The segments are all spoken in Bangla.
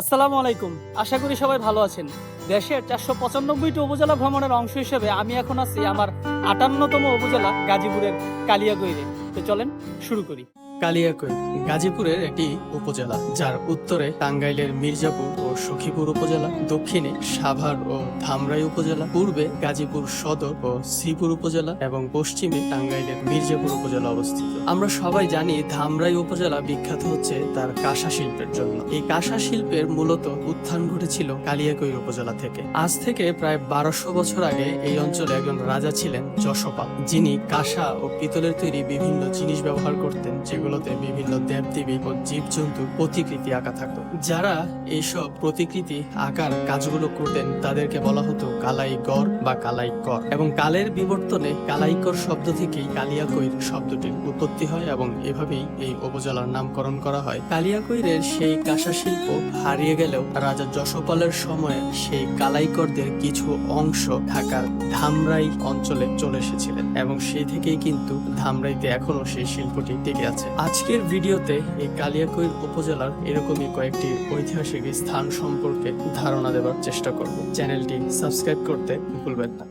আসসালামু আলাইকুম। আশা করি সবাই ভালো আছেন। দেশের চারশো পঁচানব্বইটি উপজেলা ভ্রমণের অংশ হিসেবে আমি এখন আছি আমার আটান্নতম উপজেলা গাজীপুরের কালিয়াগৈরে। তো চলেন শুরু করি। কালিয়াকৈর, গাজীপুরের একটি উপজেলা। যার উত্তরে টাঙ্গাইলের মির্জাপুর ও সখীপুর উপজেলা, দক্ষিণে সাভার ও ধামরাই উপজেলা, পূর্বে গাজীপুর সদর ও শ্রীপুর উপজেলা এবং পশ্চিমে টাঙ্গাইলের মির্জাপুর উপজেলা অবস্থিত। আমরা সবাই জানি ধামরাই উপজেলা বিখ্যাত হচ্ছে তার কাঁসা শিল্পের জন্য। এই কাঁসা শিল্পের মূলত উত্থান ঘটেছিল কালিয়াকৈর উপজেলা থেকে। আজ থেকে প্রায় বারোশো বছর আগে এই অঞ্চলে একজন রাজা ছিলেন যশোপাল। যিনি কাঁসা ও পিতলের তৈরি বিভিন্ন জিনিস ব্যবহার করতেন যেগুলোতে বিভিন্ন দেবদেবী ও জীবজন্তুর প্রতিকৃতি আঁকা থাকতো। যারা এইসব প্রতিকৃতি আঁকার কাজগুলো করতেন, তাদেরকে বলা হতো কালাইগর বা কালাইকর। এবং কালের বিবর্তনে কালাইকর শব্দ থেকেই কালিয়াকৈর শব্দটির উৎপত্তি হয় এবং এভাবেই এই উপজেলার নামকরণ করা হয়। কালিয়াকৈরের সেই কাঁসা শিল্প হারিয়ে গেলেও রাজা যশোপালের সময়ে সেই কালাইকরদের কিছু অংশ ঢাকার ধামরাই অঞ্চলে চলে এসেছিলেন এবং সেই থেকেই কিন্তু ধামরাইতে এখনও সেই শিল্পটি টিকে আছে। আজকের ভিডিওতে এই কালিয়াকৈর উপজেলার এরকমই কয়েকটি ঐতিহাসিক স্থান সম্পর্কে ধারণা দেবার চেষ্টা করব। চ্যানেলটি সাবস্ক্রাইব করতে ভুলবেন না।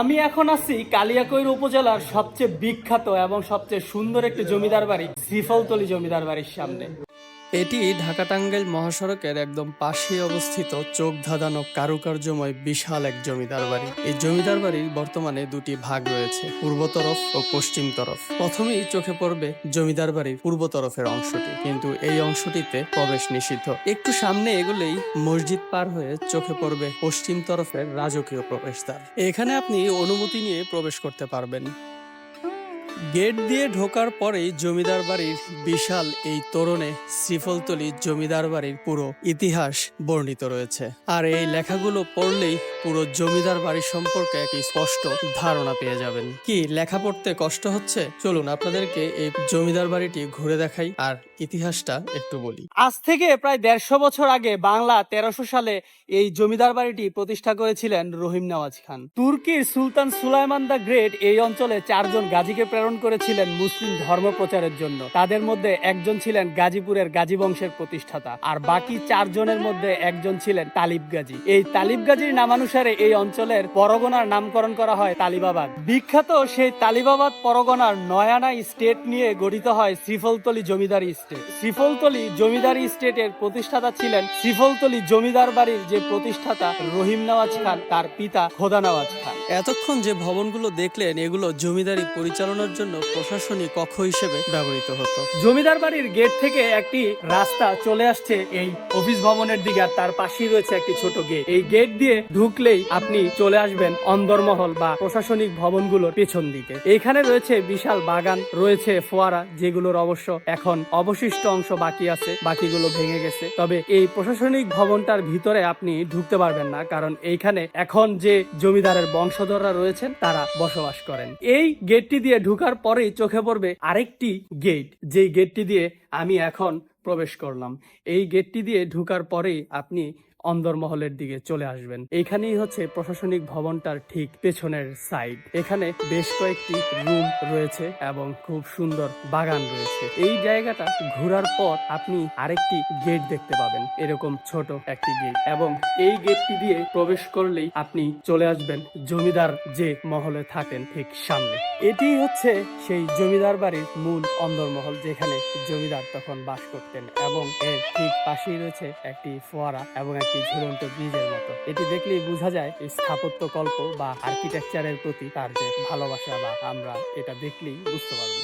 আমি এখন আছি কালিয়াকৈর উপজেলার সবচেয়ে বিখ্যাত এবং সবচেয়ে সুন্দর একটি জমিদার বাড়ি, শ্রীফলতলি জমিদার বাড়ির সামনে। এটি ঢাকা টাঙ্গাইল মহাসড়কের একদম পাশে অবস্থিত চোখ ধাঁধানো কারুকার্যময় বিশাল এক জমিদার বাড়ি। এই জমিদার বাড়ির বর্তমানে দুটি ভাগ রয়েছে, পূর্ব তরফ ও পশ্চিম তরফ। প্রথমেই চোখে পড়বে জমিদার বাড়ির পূর্ব তরফের অংশটি, কিন্তু এই অংশটিতে প্রবেশ নিষিদ্ধ। একটু সামনে এগুলেই মসজিদ পার হয়ে চোখে পড়বে পশ্চিম তরফের রাজকীয় প্রবেশদ্বার। এখানে আপনি অনুমতি নিয়ে প্রবেশ করতে পারবেন। গেট দিয়ে ঢোকার পরেই জমিদার বাড়ির বিশাল এই তোরণে শ্রীফলতলি জমিদার বাড়ির পুরো ইতিহাস বর্ণিত রয়েছে। আর এই লেখাগুলো পড়লেই পুরো জমিদার বাড়ি সম্পর্কে একটি স্পষ্ট ধারণা পেয়ে যাবেন। কি লেখা পড়তে কষ্ট হচ্ছে? চলুন আপনাদেরকে এই জমিদার বাড়িটি ঘুরে দেখাই আর ইতিহাসটা একটু বলি। আজ থেকে প্রায় দেড়শো বছর আগে বাংলা তেরোশো সালে এই জমিদার বাড়িটি প্রতিষ্ঠা করেছিলেন রহিম নওয়াজ খান। তুর্কির সুলতান সুলাইমান দা গ্রেট এই অঞ্চলে চারজন গাজীকে প্রেরণ করেছিলেন মুসলিম ধর্ম প্রচারের জন্য। তাদের মধ্যে একজন ছিলেন গাজীপুরের গাজী বংশের প্রতিষ্ঠাতা আর বাকি চারজনের মধ্যে একজন ছিলেন তালিব গাজী। এই তালিব গাজীর নামানুসারে এই অঞ্চলের পরগনার নামকরণ করা হয় তালিবাবাদ। বিখ্যাত সেই তালিবাবাদ পরগনার নয়ানা স্টেট নিয়ে গঠিত হয় শ্রীফলতলি জমিদারি স্টেট। শ্রীফলতলি জমিদারি স্টেটের প্রতিষ্ঠাতা ছিলেন শ্রীফলতলি জমিদার বাড়ির যে প্রতিষ্ঠাতা রহিম নওয়াজ খান, তার পিতা খোদা নওয়াজ খান। এতক্ষণ যে ভবনগুলো দেখলেন, এগুলো জমিদারি পরিচালনার জন্য প্রশাসনিক কক্ষ হিসেবে ব্যবহৃত হতো। জমিদার বাড়ির গেট থেকে একটি রাস্তা চলে আসছে এই অফিস ভবনের দিকে, আর তার পাশেই রয়েছে একটি ছোট গেট। এই গেট দিয়ে ঢুকলেই আপনি চলে আসবেন অন্দরমহল বা প্রশাসনিক ভবনগুলোর পেছন দিকে। এখানে রয়েছে বিশাল বাগান, রয়েছে ফোয়ারা, যেগুলোর অবশ্য এখন অবশিষ্ট অংশ বাকি আছে, বাকিগুলো ভেঙে গেছে। তবে এই প্রশাসনিক ভবনটার ভিতরে আপনি ঢুকতে পারবেন না, কারণ এইখানে এখন যে জমিদারের বংশধররা রয়েছেন, তারা বসবাস করেন। এই গেটটি দিয়ে ঢুকার পরেই চোখে পড়বে আরেকটি গেট। যেই গেটটি দিয়ে আমি এখন প্রবেশ করলাম। এই গেটটি দিয়ে ঢুকার পরেই আপনি অন্দরমহলের দিকে চলে আসবেন। এইখানেই হচ্ছে প্রশাসনিক ভবনটার ঠিক পেছনের সাইড এখানে বেশ কয়েকটি রুম রয়েছে এবং খুব সুন্দর বাগান রয়েছে। এই জায়গাটা ঘোরার পর আপনি আরেকটি গেট দেখতে পাবেন। এরকম ছোট একটি গেট এবং এই গেটটি দিয়ে প্রবেশ করলেই আপনি চলে আসবেন জমিদার যে মহলে থাকেন ঠিক সামনে। এটি হচ্ছে সেই জমিদার বাড়ির মূল অন্দরমহল যেখানে জমিদার তখন বাস করতেন। এবং এর ঠিক পাশেই রয়েছে একটি ফোয়ারা এবং একটি ঝুলন্ত ব্রিজের মতো। এটি দেখলেই বোঝা যায় এই স্থাপত্য কল্প বা আর্কিটেকচারের প্রতি তার যে ভালোবাসা বা আমরা এটা দেখলেই বুঝতে পারব।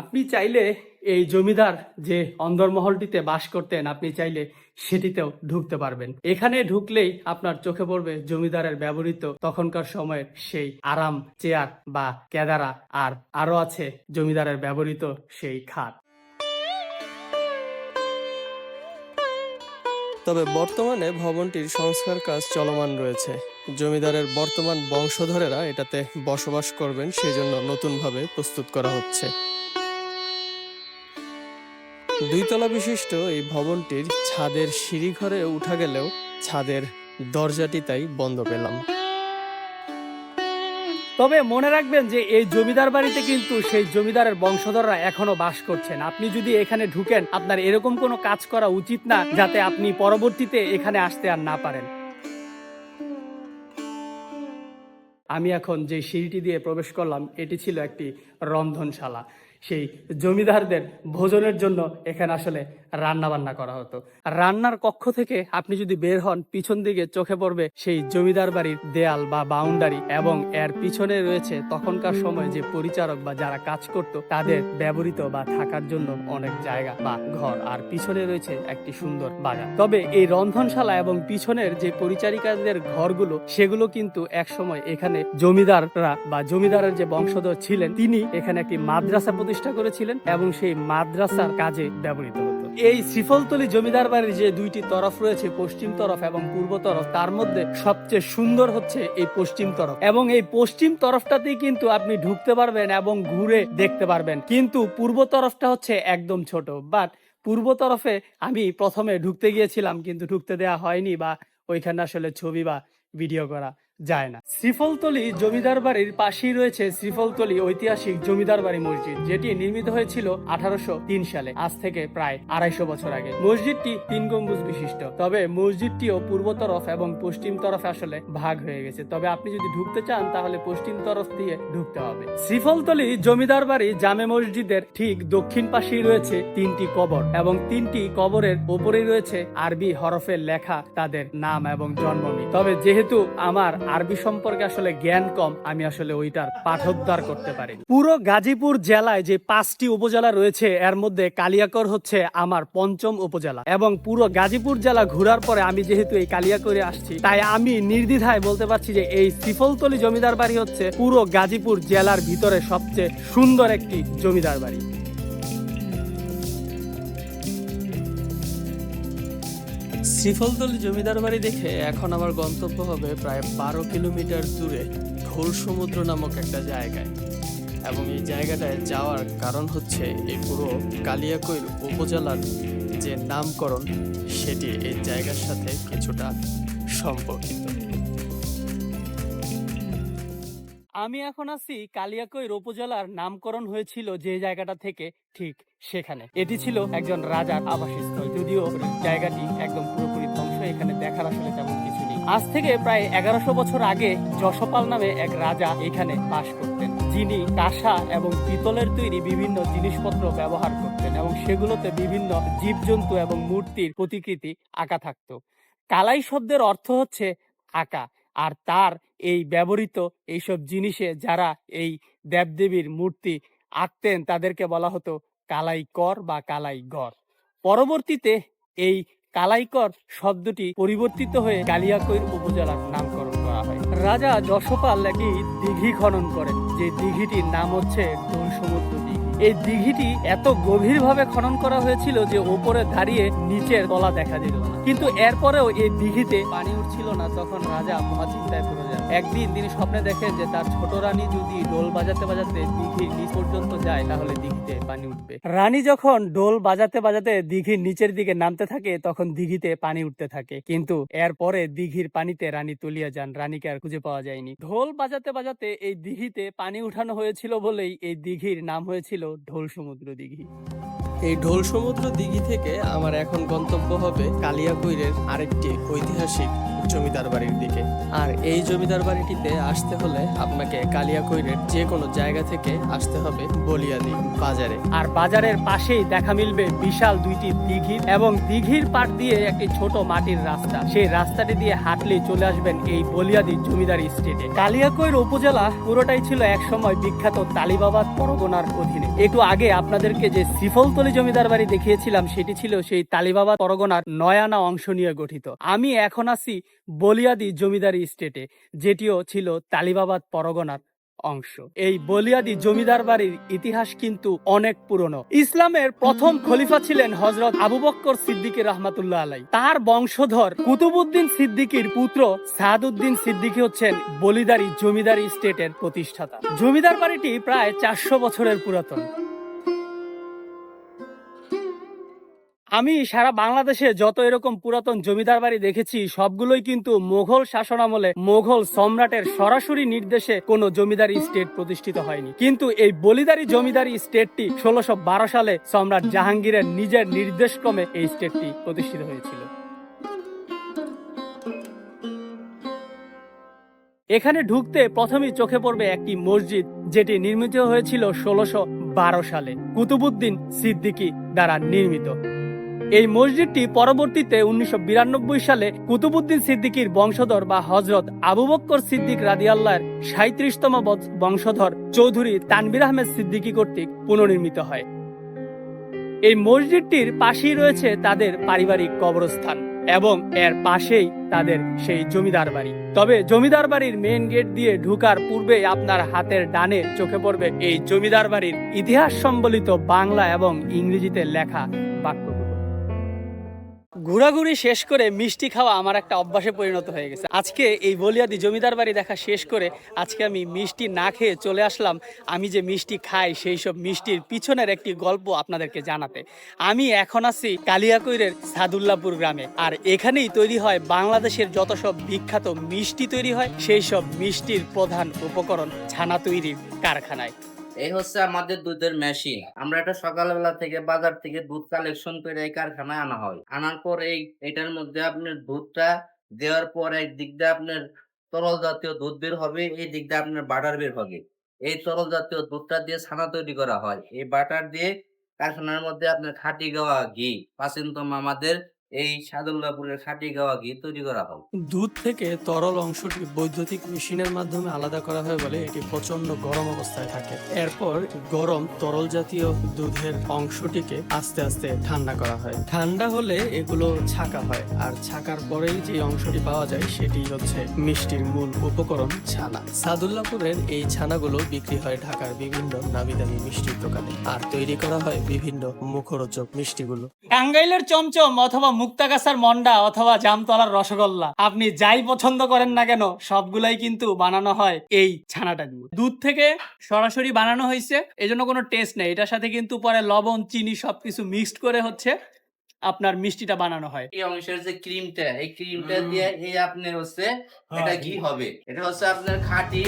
আপনি চাইলে এই জমিদার যে অন্দরমহলটিতে বাস করতেন, আপনি চাইলে সেটিতেও ঢুকতে পারবেন। এখানে ঢুকলেই আপনার চোখে পড়বে জমিদারের ব্যবহৃত তখনকার সময়ের সেই আরাম, চেয়ার বা কেদারা আর আরও আছে জমিদারের ব্যবহৃত সেই খাট। তবে বর্তমানে ভবনটির সংস্কার কাজ চলমান রয়েছে। জমিদারের বর্তমান বংশধরেরা এটাতে বসবাস করবেন, সেজন্য নতুনভাবে প্রস্তুত করা হচ্ছে। দুইতলা বিশিষ্ট এই ভবনটির ছাদের সিঁড়ি ঘরে উঠা গেলেও ছাদের দরজাটি তাই বন্ধ পেলাম। তবে মনে রাখবেন যে এই জমিদার বাড়িতে কিন্তু সেই জমিদারের বংশধররা এখনও বাস করছেন। আপনি যদি এখানে ঢুকেন, আপনার এরকম কোনো কাজ করা উচিত না যাতে আপনি পরবর্তীতে এখানে আসতে আর না পারেন। আমি এখন যে সিঁড়িটি দিয়ে প্রবেশ করলাম, এটি ছিল একটি রন্ধনশালা। সেই জমিদারদের ভোজনের জন্য এখানে আসলে রান্না বান্না করা হতো। রান্নার কক্ষ থেকে আপনি যদি বের হন, পিছন দিকে চোখে পড়বে সেই জমিদার বাড়ির দেয়াল বা বাউন্ডারি এবং এর পিছনে রয়েছে তখনকার সময় যে পরিচারক বা যারা কাজ করত, তাদের ব্যবহৃত বা থাকার জন্য অনেক জায়গা বা ঘর। আর পিছনে রয়েছে একটি সুন্দর বাগান। তবে এই রন্ধনশালা এবং পিছনের যে পরিচারিকাদের ঘরগুলো, সেগুলো কিন্তু একসময় এখানে জমিদাররা বা জমিদারের যে বংশধর ছিলেন, তিনি এখানে একটি মাদ্রাসা প্রতিষ্ঠা করেছিলেন এবং সেই মাদ্রাসার কাজে ব্যবহৃত হতো। এই শ্রীফলতলি জমিদার বাড়ির যে দুইটি তরফ রয়েছে, পশ্চিম তরফ এবং পূর্ব তরফ, তার মধ্যে সবচেয়ে সুন্দর হচ্ছে এই পশ্চিম তরফ। এবং এই পশ্চিম তরফটাতেই কিন্তু আপনি ঢুকতে পারবেন এবং ঘুরে দেখতে পারবেন। কিন্তু পূর্ব তরফটা হচ্ছে একদম ছোট। বাট পূর্ব তরফে আমি প্রথমে ঢুকতে গিয়েছিলাম, কিন্তু ঢুকতে দেওয়া হয়নি বা ওইখানে আসলে ছবি বা ভিডিও করা। যায় না। শ্রীফলতলি জমিদার বাড়ির পাশেই রয়েছে শ্রীফলতলি ঐতিহাসিক জমিদার বাড়ি মসজিদ, যেটি নির্মিত হয়েছিল আঠারোশো তিন সালে, আজ থেকে প্রায় আড়াইশো বছর আগে। মসজিদটি তিন গম্বুজ বিশিষ্ট, তবে মসজিদটিও পূর্ব তরফ এবং পশ্চিম তরফ আসলে ভাগ হয়ে গেছে। তবে আপনি যদি ঢুকতে চান, তাহলে পশ্চিম তরফ দিয়ে ঢুকতে হবে। শ্রীফলতলি জমিদার বাড়ি জামে মসজিদের ঠিক দক্ষিণ পাশেই রয়েছে তিনটি কবর এবং তিনটি কবরের ওপরেই রয়েছে আরবি হরফের লেখা তাদের নাম এবং জন্মমি তবে যেহেতু আমার আরবি সম্পর্কে আসলে জ্ঞান কম, আমি আসলে ওইটার পাঠোদ্ধার করতে পারি। পুরো গাজীপুর জেলায় যে পাঁচটি উপজেলা রয়েছে, এর মধ্যে কালিয়াকর হচ্ছে আমার পঞ্চম উপজেলা এবং পুরো গাজীপুর জেলা ঘোরার পরে আমি যেহেতু এই কালিয়াকরে আসছি, তাই আমি নির্দ্বিধায় বলতে পারছি যে এই শ্রীফলতলি জমিদার বাড়ি হচ্ছে পুরো গাজীপুর জেলার ভিতরে সবচেয়ে সুন্দর একটি জমিদার বাড়ি। শ্রীফলতলি জমিদার বাড়ি দেখে এখন আমার গন্তব্য হবে প্রায় বারো কিলোমিটার দূরে ঢোল সমুদ্র নামক একটা জায়গায়। এবং এই জায়গাটায় যাওয়ার কারণ হচ্ছে এই পুরো কালিয়াকৈর উপজেলার যে নামকরণ, সেটি এই জায়গার সাথে কিছুটা সম্পর্কিত। আমি এখন আছি কালিয়াকৈর উপজেলার নামকরণ হয়েছিল যে জায়গাটা থেকে ঠিক সেখানে। এটি ছিল একজন রাজার আবাসস্থল। যদিও জায়গাটি একদম এখানে দেখার আসলে তেমন কিছু নেই। আজ থেকে প্রায় এগারোশো বছর আগে যশপাল নামে এক রাজা এখানে বাস করতেন, যিনি কাঁসা এবং পিতলের তৈরি বিভিন্ন জিনিসপত্র ব্যবহার করতেন এবং সেগুলোতে বিভিন্ন জীবজন্তু এবং মূর্তির প্রতিকৃতি আঁকা থাকতো। কালাই শব্দের অর্থ হচ্ছে আঁকা, আর তার এই ব্যবহৃত এইসব জিনিসে যারা এই দেবদেবীর মূর্তি আঁকতেন, তাদেরকে বলা হতো কালাই কর বা কালাইগর পরবর্তীতে এই কালাইকর শব্দটি পরিবর্তিত হয়ে কালিয়াকৈর উপজেলার নামকরণ করা হয়। রাজা যশোপাল একটি দিঘি খনন করেন। যে দিঘিটির নাম হচ্ছে ডোল সমুদ্র এই দিঘিটি এত গভীরভাবে খনন করা হয়েছিল যে ওপরে দাঁড়িয়ে নিচের তলা দেখা যেত না। কিন্তু এরপরেও এই দিঘিতে পানি উঠছিল না, তখন রাজা মহাচিন্তায় পড়ে যান একদিন তিনি স্বপ্নে দেখেন যে তার ছোট রানী যদি ডোল বাজাতে বাজাতে দিঘির নিচ পর্যন্ত যায়, তাহলে দিঘিতে পানি উঠবে। রানী যখন ডোল বাজাতে বাজাতে দিঘির নিচের দিকে নামতে থাকে, তখন দিঘিতে পানি উঠতে থাকে। কিন্তু এরপরে দিঘির পানিতে রানী তলিয়ে যান, রানীকে আর খুঁজে পাওয়া যায়নি। ঢোল বাজাতে বাজাতে এই দিঘিতে পানি উঠানো হয়েছিল বলেই এই দিঘির নাম হয়েছিল ঢোল সমুদ্র দিঘি। এই ঢোল সমুদ্র দিঘি থেকে আমার এখন গন্তব্য হবে কালিয়াকৈরের আরেকটি ঐতিহাসিক জমিদার বাড়ির দিকে। আর এই জমিদার বাড়িটিতে আসতে হলে আপনাকে কালিয়াকৈরের যে কোনো জায়গা থেকে আসতে হবে বলিয়াদি বাজারে। আর বাজারের পাশেই দেখা মিলবে বিশাল দুইটি দিঘি এবং দিঘির পাট দিয়ে একটি ছোট মাটির রাস্তা। সেই রাস্তাটি দিয়ে হাঁটলে চলে আসবেন এই বলিয়াদি জমিদার স্টেটে। কালিয়াকৈর উপজেলা পুরোটাই ছিল একসময় বিখ্যাত তালিবাবাদ পরগনার অধীনে। একটু আগে আপনাদেরকে যে শ্রীফলতলি জমিদার বাড়ি দেখিয়েছিলাম, সেটি ছিল সেই তালিবাবাদ পরগনার নয়ানা অংশ নিয়ে গঠিত। আমি এখন আছি বলিয়াদি জমিদারি স্টেটে, যেটিও ছিল তালিবাবাদ পরগনার অংশ। এই বলিয়াদি জমিদার বাড়ির ইতিহাস কিন্তু অনেক পুরনো। ইসলামের প্রথম খলিফা ছিলেন হজরত আবু বক্কর সিদ্দিকী রহমাতুল্লাহ আলাই তার বংশধর কুতুবুদ্দিন সিদ্দিকীর পুত্র সাদউদ্দিন সিদ্দিকী হচ্ছেন বলিদারি জমিদারি স্টেটের প্রতিষ্ঠাতা। জমিদার বাড়িটি প্রায় চারশো বছরের পুরাতন। আমি সারা বাংলাদেশে যত এরকম পুরাতন জমিদার বাড়ি দেখেছি, সবগুলোই কিন্তু মোঘল শাসনামলে মোঘল সম্রাটের সরাসরি নির্দেশে কোনো জমিদারি স্টেট প্রতিষ্ঠিত হয়নি। কিন্তু এই বলিদারি জমিদারি স্টেটটি ষোলোশো বারো সালে সম্রাট জাহাঙ্গীরের নিজের নির্দেশক্রমে এই স্টেটটি প্রতিষ্ঠিত হয়েছিল। এখানে ঢুকতে প্রথমেই চোখে পড়বে একটি মসজিদ, যেটি নির্মিত হয়েছিল ষোলোশো সালে। কুতুবুদ্দিন সিদ্দিকি দ্বারা নির্মিত। এই মসজিদটি পরবর্তীতে উনিশশো বিরানব্বই সালে কুতুবুদ্দিন সিদ্দিকীর বংশধর বা হজরত আবু বক্কর সিদ্দিক রাদিয়াল্লাহর সাঁত্রিশতম বংশধর চৌধুরী তানবির আহমেদ সিদ্দিকী কর্তৃক পুনর্নির্মিত হয়। এই মসজিদটির পাশেই রয়েছে তাদের পারিবারিক কবরস্থান এবং এর পাশেই তাদের সেই জমিদার বাড়ি। তবে জমিদার বাড়ির মেন গেট দিয়ে ঢুকার পূর্বে আপনার হাতের ডানে চোখে পড়বে এই জমিদার বাড়ির ইতিহাস সম্বলিত বাংলা এবং ইংরেজিতে লেখা বাক্যগুলো ঘোরাঘুরি শেষ করে মিষ্টি খাওয়া আমার একটা অভ্যাসে পরিণত হয়ে গেছে। আজকে এই বলিয়াদি জমিদার বাড়ি দেখা শেষ করে আজকে আমি মিষ্টি না খেয়ে চলে আসলাম। আমি যে মিষ্টি খাই সেই সব মিষ্টির পিছনের একটি গল্প আপনাদেরকে জানাতে। আমি এখন আছি কালিয়াকৈরের সাদুল্লাপুর গ্রামে। আর এখানেই তৈরি হয় বাংলাদেশের যত সব বিখ্যাত মিষ্টি তৈরি হয়, সেই সব মিষ্টির প্রধান উপকরণ ছানা তৈরির কারখানায়। এই হচ্ছে আমাদের দুধের মেশিন আমরা এটা সকালবেলা থেকে বাজার থেকে দুধ কালেকশন করে এই কারখানায় আনা হয়। আনার পর এই, এটার মধ্যে আপনার দুধটা দেওয়ার পর এক দিক দিয়ে আপনার তরল জাতীয় দুধ বের হবে, এই দিক দিয়ে আপনার বাটার বের হবে। এই তরল জাতীয় দুধটা দিয়ে ছানা তৈরি করা হয়। এই বাটার দিয়ে কারখানার মধ্যে আপনার খাঁটি গাওয়া ঘি প্রাচীনতম আমাদের এই সাদুল্লাপুরের খাঁটি গাওয়া ঘি তৈরি করা হয় দুধ থেকে তরল অংশটি বৈদ্যুতিক মেশিনের মাধ্যমে আলাদা করা হয় বলে এটি প্রচণ্ড গরম অবস্থায় থাকে। এরপর গরম তরল জাতীয় দুধের অংশটিকে আস্তে আস্তে ঠান্ডা করা হয়। ঠান্ডা হলে এগুলো ছাকা হয় আর ছাকার পরেই যে অংশটি পাওয়া যায় সেটি হচ্ছে মিষ্টির মূল উপকরণ ছানা। সাদুল্লাপুরের এই ছানাগুলো বিক্রি হয় ঢাকার বিভিন্ন নামি দামি মিষ্টির দোকানে আর তৈরি করা হয় বিভিন্ন মুখরোচক মিষ্টিগুলো। টাঙ্গাইলের চমচম অথবা মুক্তাগাছার মন্ডা অথবা জামতলার রসগোল্লা। আপনি যাই পছন্দ করেন না কেন, সবগুলাই কিন্তু বানানো হয় এই ছানাটা দিয়ে। দুধ থেকে সরাসরি বানানো হয়েছে, এজন্য কোনো টেস্ট নেই। এটার সাথে কিন্তু পরে লবণ, চিনি সবকিছু মিক্সড করে হচ্ছে আপনার মিষ্টিটা বানানো হয়। এই অংশের যে ক্রিমটা এই ক্রিমটা দিয়ে এই আপনার হচ্ছে এটা ঘি হবে। এটা হচ্ছে আপনার খাঁটি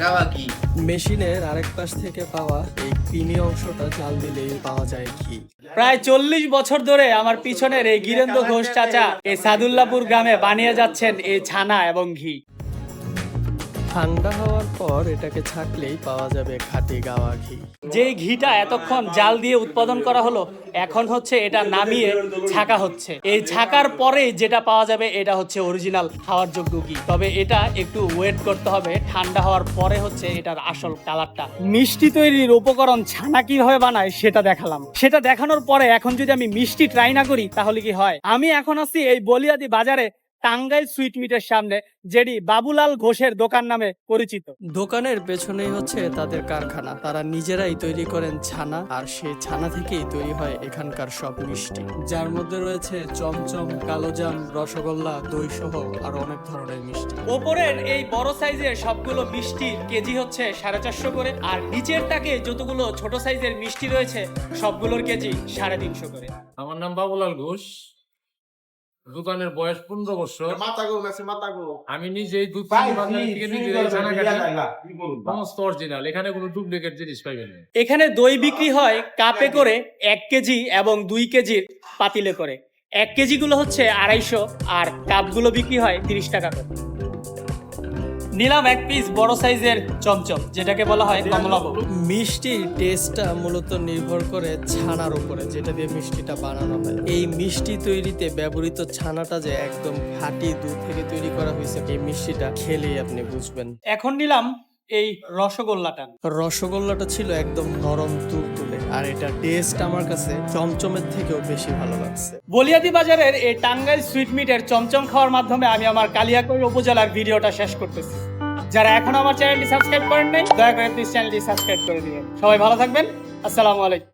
গাওয়া ঘি। মেশিনের আরেক পাশ থেকে পাওয়া এই ক্রিমি অংশটা চাল দিলেই পাওয়া যায় ঘি। প্রায় চল্লিশ বছর ধরে আমার পিছনের এই গিরেন্দ্র ঘোষ চাচা এই সাদুল্লাপুর গ্রামে বানিয়ে যাচ্ছেন এই ছানা এবং ঘি। ঠান্ডা হওয়ার পর এটাকে ছাকলেই পাওয়া যাবে খাঁটি গাওয়া ঘি। যে ঘিটা এতক্ষণ জাল দিয়ে উৎপাদন করা হলো, এখন হচ্ছে এটা নামিয়ে ছাকা হচ্ছে। এই ছাকার পরে যেটা পাওয়া যাবে, এটা হচ্ছে অরিজিনাল খাওয়ার যোগ্য ঘি। তবে এটা একটু ওয়েট করতে হবে, ঠান্ডা হওয়ার পরে হচ্ছে এটার আসল কালারটা মিষ্টি তৈরির উপকরণ ছানা কীভাবে বানায়, সেটা দেখালাম। সেটা দেখানোর পরে এখন যদি আমি মিষ্টি ট্রাই না করি, তাহলে কি হয়? আমি এখন আছি এই বলিয়াদি বাজারে টাঙ্গাইল সুইট মিটের সামনে যেটি বাবুলাল ঘোষের দোকান নামে পরিচিত। দোকানের পেছনেই হচ্ছে তাদের কারখানা। তারা নিজেরাই তৈরি করেন ছানা আর সেই ছানা থেকেই তৈরি হয় এখানকার সব মিষ্টি। যার মধ্যে রয়েছে চমচম কালোজাম রসগোল্লা দই সহ আর অনেক ধরনের মিষ্টি। ওপরের এই বড় সাইজের সবগুলো মিষ্টি কেজি হচ্ছে সাড়ে চারশো করে আর নিচেরটাকে যতগুলো ছোট সাইজের মিষ্টি রয়েছে সবগুলোর কেজি সাড়ে তিনশো করে। আমার নাম বাবুলাল ঘোষ। দোকানের বয়স পনেরো বছর। আমি নিজেই দুধ সমস্ত অরিজিনাল এখানে কোনো ডুপ্লিকেট জিনিস পাইবেন না। এখানে দই বিক্রি হয় কাপে করে এক কেজি এবং দুই কেজির পাতিলে করে। এক কেজি গুলো হচ্ছে আড়াইশো আর কাপগুলো বিক্রি হয় তিরিশ টাকা করে। নিলাম এক পিস বড় সাইজের চমচম যেটাকে বলা হয় কমলাভোগ মিষ্টির টেস্টটা মূলত নির্ভর করে ছানার উপরে যেটা দিয়ে মিষ্টিটা বানানো হয়। এই মিষ্টি তৈরিতে ব্যবহৃত ছানাটা যে একদম খাঁটি দুধ থেকে তৈরি করা হয়েছে এই মিষ্টিটা খেলেই আপনি বুঝবেন। এখন নিলাম এই রসগোল্লাটা। রসগোল্লাটা ছিল একদম নরম তুলতুলে আর এটা টেস্ট আমার কাছে চমচমের থেকেও বেশি ভালো লাগছে। বলিয়াদি বাজারের এই টাঙ্গাইল সুইট মিটের চমচম খাওয়ার মাধ্যমে আমি আমার কালিয়াকৈর উপজেলার ভিডিওটা শেষ করতেছি। যারা এখন আমার চ্যানেলটি সাবস্ক্রাইব করেন নাই, দয়া করে প্লিজ চ্যানেলটি সাবস্ক্রাইব করে দিবেন। সবাই ভালো থাকবেন। আসসালামু আলাইকুম।